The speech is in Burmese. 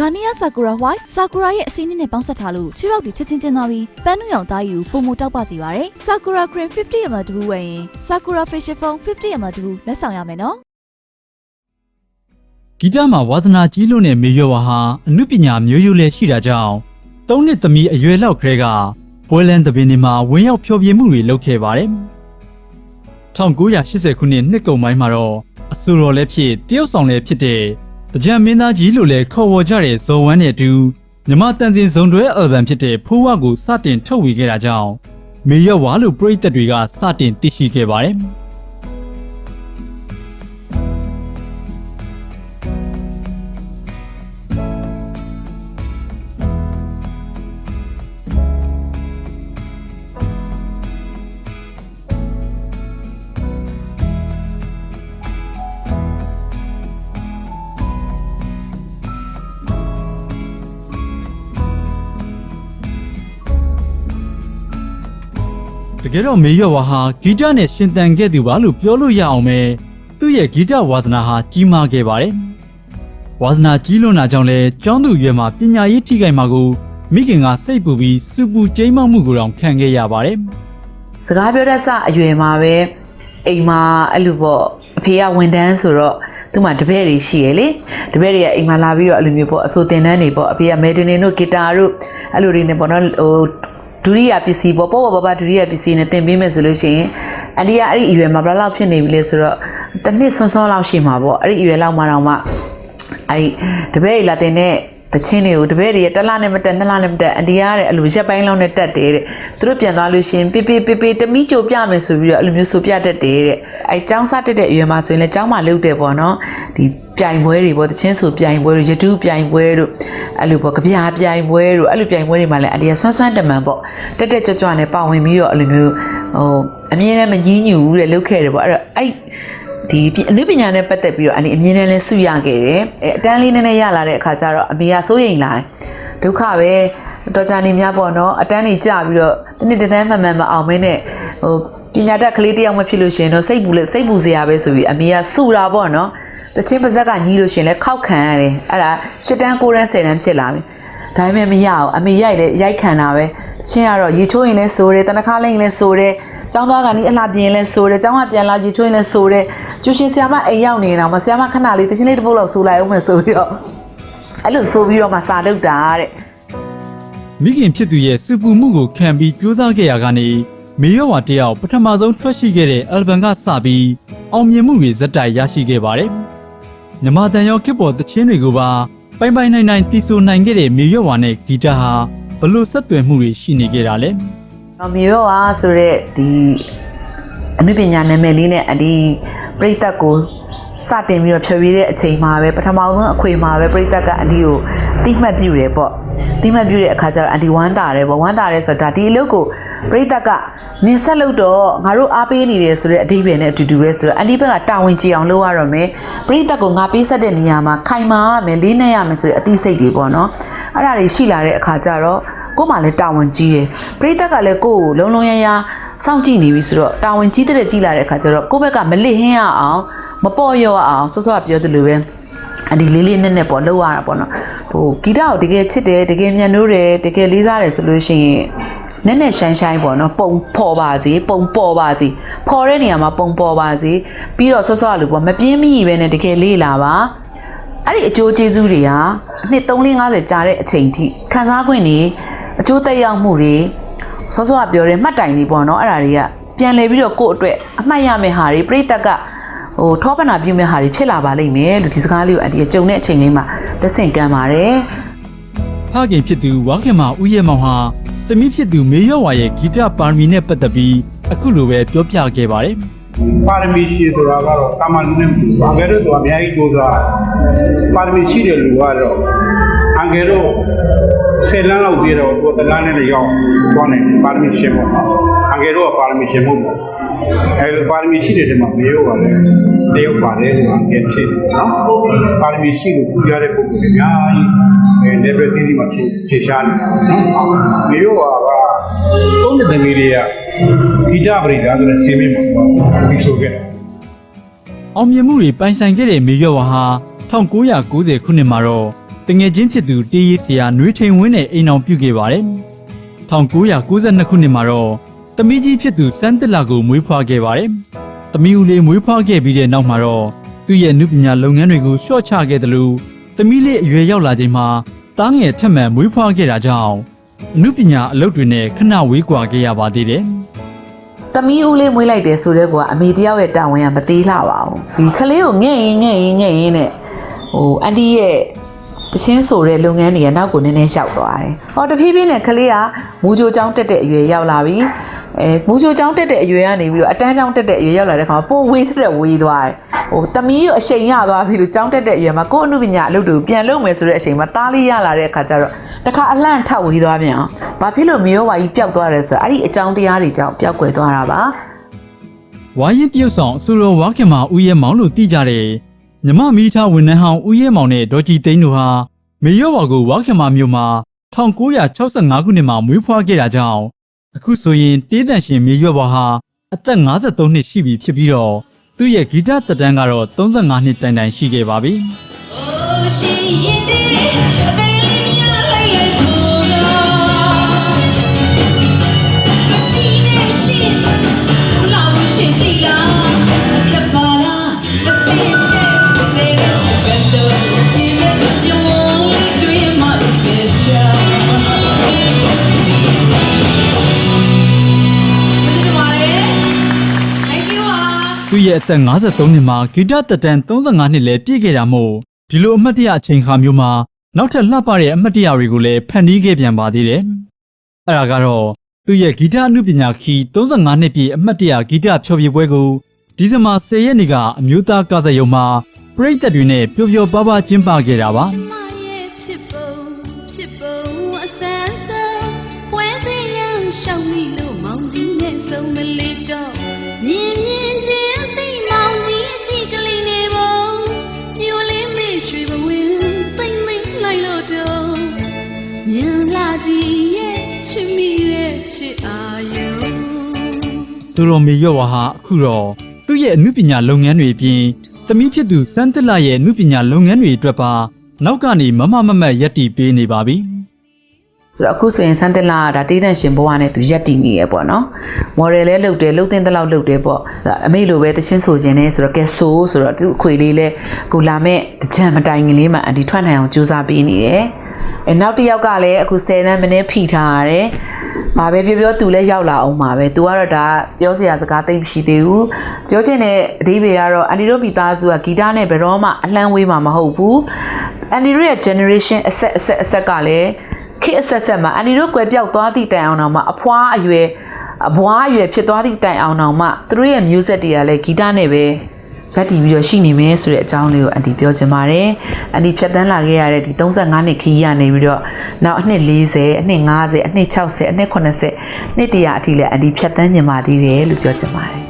ဂါနီယာဆာကူရာဝိုင်ဆာကူရာရဲ့အစင်းနဲ့ပေါင်းဆက်ထားလို့ချီပေါက်တွေချက်ချင်းချင်းသွားပြီးပန်းနုရောင်သားယူပုံမတောက်ပစေပါတယ်ဆာကူရာခရင်50 ml တဘူးဝယ်ရင်ဆာကူရာ facial foam 50 ml တဘူးလက်ဆောင်ရမယ်နော်ဂီတမှာဝါသနာကြီးလို့နဲ့မေရွယ်ဝါဟာအမှုပညာမျိုးရိုးလည်းရှိတာကြောင့်သုံးနှစ်သမီးအရွယ်လောက်ခရဲကပွဲလန်းသပင်းတွေမှာဝင်ရောက်ဖျော်ဖြေမှုတွေလုပ်ခဲ့ပါတယ်1980ခုနှစ်နှစ်ကုန်ပိုင်းမှာတော့အဆိုတော်လည်းဖြစ်တရုတ်ဆောင်လည်းဖြစ်တဲ့ ကြံမင်းသားကြီးလို့လည်းခေါ်ဝေါ်ကြတဲ့ဇော်ဝမ်းနဲ့အတူမြမတန်စင်ဇုံတွဲအယ်ဘမ်ဖြစ်တဲ့ဖိုးဝါကိုစတင်ထုတ်ဝေခဲ့တာကြောင့်မေရွယ်ဝါလို့ပရိသတ်တွေကစတင်သိရှိခဲ့ပါတယ် တကယ်တော့မေရွက်ဝါဟာဂီတနဲ့ရှင်သန်ခဲ့သူပါလို့ပြောလို့ရအောင်ပဲသူ့ရဲ့ဂီတဝါသနာဟာကြီးမားခဲ့ပါတယ်။ဝါသနာကြီးလွန်းတာကြောင့်လဲကျောင်းသူရွယ်မှာပညာရေးထိခိုက်မှာကိုမိခင်ကစိတ်ပူပြီးစူပူကျိမ်းမောက်မှုကိုတောင်ခံခဲ့ရပါတယ်စကားပြောတတ်စအရွယ်မှာပဲအိမ်မှာအဲ့လိုပေါ့အဖေကဝန်တန်းဆိုတော့သူ့မှာတပည့်တွေရှိရလေတပည့်တွေကအိမ်မှာလာပြီးတော့အဲ့လိုမျိုးပေါ့အစိုးတင်တန်းတွေပေါ့အဖေကမဲဒင်တို့ဂီတာတို့အဲ့လိုတွေနဲ့ပေါ့နော်ဟို ဒုတိယပစ္စည်းပေါ့ပေါ့ပေါ့ပေါ့ဒုတိယပစ္စည်းနဲ့တင်ပေးမယ်ဆိုလို့ရှိရင်အန်ဒီကအဲ့ဒီအရွယ်မှာဘယ်လောက်ဖြစ်နေပြီလဲဆိုတော့တစ်နှစ်ဆွန်းဆွန်းလောက်ရှိမှာပေါ့အဲ့ဒီအရွယ်လောက်မှတော့မှအဲ့တပည့်တွေလာတင်တဲ့ တချင်းတွေကိုတပည့်တွေတက်လာနဲ့မတက်နှစ်လာနဲ့မတက်အန်ဒီရတဲ့အဲ့လိုရက်ပိုင်းလုံးနဲ့တက်တယ်တဲ့သူတို့ပြန်သွားလို့ရှရင်ပေပေပေပေတမိကြိုပြမယ်ဆိုပြီးတော့အဲ့လိုမျိုးဆိုပြတတ်တယ်တဲ့အဲ့ចောင်းစားတက်တဲ့အရွယ်မှာဆိုရင်လည်းចောင်းမှာလုပ်တယ်ပေါ့နော်ဒီပြိုင်ပွဲတွေပေါ့တချင်းဆိုပြိုင်ပွဲတွေရတူးပြိုင်ပွဲတို့အဲ့လိုပေါ့ကြပြားပြိုင်ပွဲတို့အဲ့လိုပြိုင်ပွဲတွေမှာလည်းအန်ဒီရဆွမ်းဆွမ်းတမန်ပေါ့တက်တက်ကြွကြွနဲ့ပါဝင်ပြီးတော့အဲ့လိုမျိုးဟိုအမြင်နဲ့မကြီးညူဘူးတဲ့လုပ်ခဲ့တယ်ပေါ့အဲ့တော့အဲ့ ဒီအနုပညာနဲ့ပတ်သက်ပြီးတော့အနေအမြင်နဲ့လဲစုရခဲ့တယ်အဲအတန်းလေးနည်းနည်းရလာတဲ့အခါကျတော့အမေကစိုးရိမ်လာတယ်ဒုက္ခပဲတော်ကြနေများပေါ့နော်အတန်းလေးကြပြီးတော့တနေ့တစ်တန်းမှန်မှန်မအောင်မဲနဲ့ဟိုပညာတတ်ကလေးတစ်ယောက်မဖြစ်လို့ရှရင်တော့စိတ်ပူလေစိတ်ပူစရာပဲဆိုပြီးအမေကစုတာပေါ့နော်တချင်းပါဇက်ကညီးလို့ရှရင်လဲခောက်ခံရတယ်အဲ့ဒါ၈တန်း၉တန်း၁၀တန်းဖြစ်လာပြီ ဒါပေမဲ့မရအောင်အမေရိုက်လေရိုက်ခံတာပဲချင်းကတော့ရေချိုးရင်လဲဆိုတယ်တနခါလိမ့်ရင်လဲဆိုတယ်ကျောင်းသားကနီးအလှပြင်လဲဆိုတယ်ကျောင်းကပြန်လာရေချိုးရင်လဲဆိုတယ်ကျူရှင်ဆရာမအိမ်ရောက်နေတော့မဆရာမခဏလေးတချင်းလေးတစ်ပုတ်လောက်ဆိုလိုက်အောင်မယ်ဆိုပြီးတော့အဲ့လိုဆိုပြီးတော့မှစာလုပ်တာတဲ့။မိခင်ဖြစ်သူရဲ့စူပူမှုကိုခံပြီးကြိုးစားခဲ့ရကနေမေရွက်ဝါတယောက်ပထမဆုံးထွက်ရှိခဲ့တဲ့အယ်ဘမ်ကစပြီးအောင်မြင်မှုတွေဇက်တိုက်ရရှိခဲ့ပါတယ်။မြမတန်ရောခေတ်ပေါ်တချင်းတွေကိုပါ ပိုင်ပိုင်နိုင်နိုင်တီဆိုနိုင်ခဲ့တဲ့မေရွက်ဝါနဲ့ဂီတဟာဘလို့ဆက်သွယ်မှုတွေရှိနေကြတာလဲတော့မြေရောပါဆိုတော့ဒီအနုပညာနာမည်လေးနဲ့အဒီပြိတက်ကို စတင်ပြီးတော့ဖြေပြတဲ့အချိန်မှာပဲပထမဆုံးအခွေမှာပဲပြိတက်ကအဒီကိုတိမှတ်ပြုတယ်ပေါ့တိမှတ်ပြုတဲ့အခါကျတော့အန်ဒီဝမ်းတာတယ်ပေါ့ဝမ်းတာတယ်ဆိုတော့ဒါဒီအလုပ်ကိုပြိတက်ကနင်ဆက်လို့တော့ငါတို့အားပေးနေတယ်ဆိုတဲ့အဓိပ္ပာယ်နဲ့အတူတူပဲဆိုတော့အန်ဒီဘက်ကတာဝန်ကြည့်အောင်လုပ်ရတော့မယ်ပြိတက်ကိုငါပေးဆက်တဲ့နေရာမှာခိုင်မာရမယ်လေးနဲ့ရမယ်ဆိုတဲ့အသိစိတ်တွေပေါ့နော်အဲ့ဒါတွေရှိလာတဲ့အခါကျတော့ကို့မှာလည်းတာဝန်ကြီးတယ်ပြိတက်ကလည်းကိုယ့်ကိုလုံလုံရရ စောင့်ကြည့်နေပြီဆိုတော့တာဝန်ကြီးတဲ့ကြည့်လာတဲ့အခါကျတော့ကိုယ့်ဘက်ကမလစ်ဟင်းရအောင်မပေါ့ရော့အောင်စောစောကပြောသလိုပဲအဒီလေးလေးနဲ့နဲ့ပေါ့လောက်ရတာပေါ့နော်ဟိုဂီတကိုတကယ်ချစ်တယ်တကယ်မြန်လို့တယ်တကယ်လေးစားတယ်ဆိုလို့ရှိရင်နက်နက်ရှိုင်းရှိုင်းပေါ့နော်ပုံဖော်ပါစေပုံပေါ်ပါစေဖော်တဲ့နေရာမှာပုံပေါ်ပါစေပြီးတော့ဆော့ဆော့လို့ပေါ့မပြင်းမိပဲနဲ့တကယ်လေးလာပါအဲ့ဒီအကျိုးကျေးဇူးတွေဟာအနှစ်350ကြာတဲ့အချိန်ထိခံစား권နေအကျိုးသက်ရောက်မှုတွေ ဆော့ဆော့ကပြောတဲ့မှတ်တိုင်တွေပေါ့နော်အဲ့ဒါတွေကပြန်လဲပြီးတော့ကိုယ့်အတွက်အမှတ်ရမယ့်ဟာတွေပြိသက်ကဟိုထောပနာပြုမဲ့ဟာတွေဖြစ်လာပါလိမ့်မယ်လို့ဒီစကားလေးကိုအန်တီကကြုံတဲ့အချိန်လေးမှာသက်ဆင့်ကမ်းပါတယ်။ဖခင်ဖြစ်သူဝါခင်မာဦးရဲမောင်ဟာသမီးဖြစ်သူမေရွက်ဝါရဲ့ဂီတပါရမီနဲ့ပတ်သက်ပြီးအခုလိုပဲပြောပြခဲ့ပါတယ်။ပါရမီရှိဆိုတာကတော့တာမန်လူနဲ့မတူဘူးအငယ်တို့ကအများကြီးကြိုးစားပါရမီရှိတဲ့လူကတော့ အငယ်တို့ဆယ်လမ်းလောက်ပြတော့ကိုယ်တလန်းနဲ့လည်းရောက်သွားနိုင်တယ်ပါရမီရှင်ပေါ့နော်အငယ်တို့ကပါရမီရှင်မဟုတ်ဘူးအဲလိုပါရမီရှိတဲ့တဲမှာမရောပါနဲ့တယောက်ပါတယ်ဆိုတာအငယ်ချစ်နော်ပါရမီရှိလို့ထူကြတဲ့ပုံစံတွေအများကြီးအဲ level 3ဒီမှာခြေရှားနေတာနော်မရောပါကသုံးတဲ့သမီးတွေကဂီတပရိဒါဆိုတဲ့ဆေးမင်းပေါ့ပြီးဆိုခဲ့တယ်အောင်မြင်မှုတွေပိုင်ဆိုင်ခဲ့တဲ့မေရွက်ဝါဟာ1990ခုနှစ်မှာတော့ တငယ်ချင်းဖြစ်သူတေးရီဆရာနှွေးထိန်ဝင်းနဲ့အိမ်အောင်ပြုခဲ့ပါတယ်။1992ခုနှစ်မှာတော့တမီးကြီးဖြစ်သူစန်းတက်လာကိုမွေးဖွားခဲ့ပါတယ်။တမီးဦးလေးမွေးဖွားခဲ့ပြီးတဲ့နောက်မှာတော့သူ့ရဲ့နုပညာလုပ်ငန်းတွေကိုရှော့ချခဲ့တယ်လို့တမီးလေးအရွယ်ရောက်လာချိန်မှာတားငယ်ထက်မှန်မွေးဖွားခဲ့တာကြောင့်အနုပညာအလုပ်တွေနဲ့ခဏဝေးကွာခဲ့ရပါသေးတယ်။တမီးဦးလေးမွေးလိုက်တယ်ဆိုတော့ကအမေတယောက်ရဲ့တာဝန်ကမသေးလှပါဘူးဒီကလေးကိုငဲ့ရင်ငဲ့ရင်ငဲ့ရင်နဲ့ဟိုအန်တီရဲ့ တချင်းဆိုတဲ့လုပ်ငန်းတွေကနောက်ကိုနည်းနည်းလျှောက်သွားတယ်ဟောတဖြည်းဖြည်းနဲ့ကလေးကမူဂျိုကျောင်းတက်တဲ့အရွယ်ရောက်လာပြီအဲမူဂျိုကျောင်းတက်တဲ့အရွယ်ကနေပြီးတော့အတန်းကျောင်းတက်တဲ့အရွယ်ရောက်လာတဲ့ခါမှာပိုဝေးတဲ့ဝေးသွားတယ်ဟိုတမီးကိုအချိန်ရသွားပြီလို့ကျောင်းတက်တဲ့အရွယ်မှာကိုယ့်အမှုပညာအလုပ်တွေကိုပြန်လုပ်မယ်ဆိုတဲ့အချိန်မှာတားလေးရလာတဲ့အခါကျတော့တခါအလှန့်ထပ်ဝေးသွားပြန်အောင်ဘာဖြစ်လို့မျိုးဝါကြီးပျောက်သွားတယ်ဆိုတော့အဲ့ဒီအကြောင်းတရားတွေကြောင့်ပျောက်ကွယ်သွားတာပါဝါရင်တရုတ်ဆောင်အဆိုတော်ဝါခင်မာဦးရဲမောင်လို့သိကြတယ် မြမမီးထားဝန်ထမ်းဟောင်းဦးရဲမောင်နဲ့ဒေါ်ကြည်သိန်းတို့ဟာမေရော့ဝါကိုဝါခင်မာမြို့မှာ1965ခုနှစ်မှာမွေးဖွားခဲ့တာကြောင့်အခုဆိုရင်တေးတန်ရှင်မေရော့ဝါဟာအသက်53နှစ်ရှိပြီဖြစ်ပြီးတော့သူ့ရဲ့ဂီတသက်တမ်းကတော့35နှစ်တိုင်တိုင်ရှိခဲ့ပါပြီရှိရင်ဒီအသေးလေးများလို ရဲ့အသက်53နှစ်မှာဂီတသက်တမ်း35နှစ်လည်းပြည့်ခဲ့တာမို့ဒီလိုအမှတ်တရအချိန်ခါမျိုးမှာနောက်ထပ်လှပတဲ့အမှတ်တရတွေကိုလည်းဖန်တီးခဲ့ပြန်ပါသေးတယ်။အဲ့ဒါကတော့သူ့ရဲ့ဂီတအမှုပညာခီ35နှစ်ပြည့်အမှတ်တရဂီတဖျော်ဖြေပွဲကိုဒီဇင်ဘာ10ရက်နေ့ကအမျိုးသားကားစက်ရုံမှာပရိသတ်တွေနဲ့ပျော်ပျော်ပါးပါးကျင်းပခဲ့တာပါ။ ဆိုလိုမီရော့ဝါဟာအခုတော့သူ့ရဲ့အမှုပညာလုပ်ငန်းတွေအပြင်သမီးဖြစ်သူစန်းတက်လာရဲ့အမှုပညာလုပ်ငန်းတွေအတွက်ပါနောက်ကနေမမမမတ်ရက်တီပေးနေပါပြီဆိုတော့အခုဆိုရင်စန်တက်လာကဒါတေးသန့်ရှင်ဘဝနဲ့သူရက်တည်နေရပေါ့နော်မော်ဒယ်လည်းလုပ်တယ်လုပ်တင်တဲ့လောက်လုပ်တယ်ပေါ့အမေလိုပဲတချင်းဆိုခြင်းနဲ့ဆိုတော့ကဲဆိုဆိုတော့သူ့အခွေလေးလည်းကိုလာမဲ့တကြံမတိုင်ခင်လေးမှအန်တီထွက်နိုင်အောင်ကြိုးစားပေးနေတယ်အဲနောက်တစ်ယောက်ကလည်းအခု10နန်းမင်းဖိထားရတယ် ဘာပဲပြောပြောသူလည်းရောက်လာအောင်ပါပဲ။ तू ကတော့ဒါပြောစရာစကားသိပ်မရှိသေးဘူး။ပြောချင်တဲ့အဓိပ္ပာယ်ကတော့အန်တီတို့မိသားစုကဂီတနဲ့ဘယ်တော့မှအလှမ်းဝေးမှာမဟုတ်ဘူး။အန်တီတို့ရဲ့ generation အဆက်အဆက်အဆက်ကလည်းခေတ်အဆက်ဆက်မှာအန်တီတို့ကွယ်ပြောက်သွားသည့်တိုင်အောင်တော့မှအဖွားအရွယ်အဘွားအရွယ်ဖြစ်သွားသည့်တိုင်အောင်တော့မှသူတို့ရဲ့ music တွေကလည်းဂီတနဲ့ပဲ ဇက်တီပြီးတော့ရှိနေမယ်ဆိုတဲ့အကြောင်းလေးကိုအန်တီပြောချင်ပါတယ်။အန်တီဖြတ်တန်းလာခဲ့ရတဲ့ဒီ35နှစ်ခီးရနေပြီးတော့နောက်အနှစ်40အနှစ်50အနှစ်60အနှစ်80နှစ်100အထိလည်းအန်တီဖြတ်တန်းညင်ပါသေးတယ်လို့ပြောချင်ပါတယ်